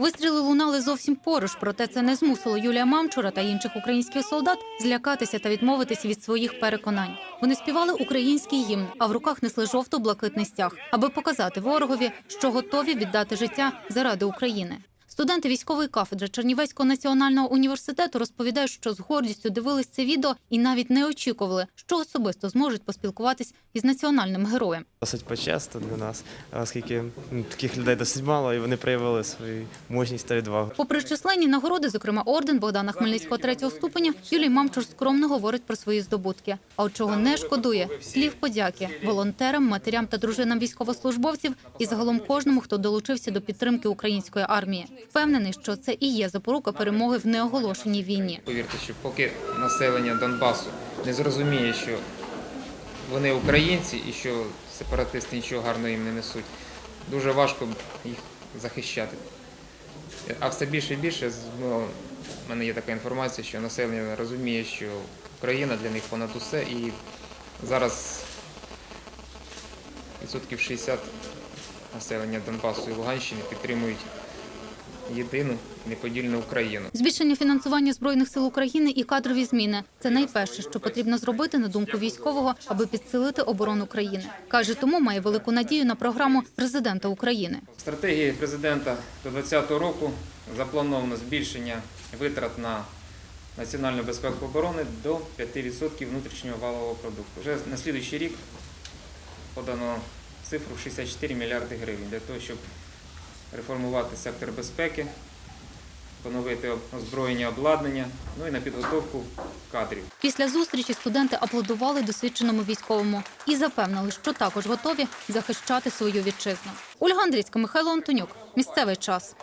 Вистріли лунали зовсім поруч, проте це не змусило Юлія Мамчура та інших українських солдат злякатися та відмовитись від своїх переконань. Вони співали український гімн, а в руках несли жовто-блакитний стяг, аби показати ворогові, що готові віддати життя заради України. Студенти військової кафедри Чернівецького національного університету розповідають, що з гордістю дивились це відео і навіть не очікували, що особисто зможуть поспілкуватись із національним героєм. Досить почесто для нас, оскільки ну, таких людей досить мало, і вони проявили свою мужність та відвагу. Попри численні нагороди, зокрема орден Богдана Хмельницького третього ступеня, Юлій Мамчур скромно говорить про свої здобутки. А от чого не шкодує слів подяки волонтерам, матерям та дружинам військовослужбовців і загалом кожному, хто долучився до підтримки української армії. Впевнений, що це і є запорука перемоги в неоголошеній війні. Повірте, що поки населення Донбасу не зрозуміє, що вони українці і що сепаратисти нічого гарного їм не несуть, дуже важко їх захищати. А все більше і більше ну, в мене є така інформація, що населення розуміє, що Україна для них понад усе, і зараз відсотків 60 населення Донбасу і Луганщини підтримують єдину неподільну Україну. Збільшення фінансування збройних сил України і кадрові зміни це найперше, що потрібно зробити на думку військового, аби підсилити оборону країни. каже, тому має велику надію на програму президента України. В стратегії президента до 2020 року заплановано збільшення витрат на національну безпеку оборони до 5% внутрішнього валового продукту. Вже на слідуючий рік подано цифру 64 мільярди гривень для того, щоб реформувати сектор безпеки, поновити озброєння обладнання, ну і на підготовку кадрів. Після зустрічі студенти аплодували досвідченому військовому і запевнили, що також готові захищати свою вітчизну. Ольга Андрійська, Михайло Антонюк. Місцевий час.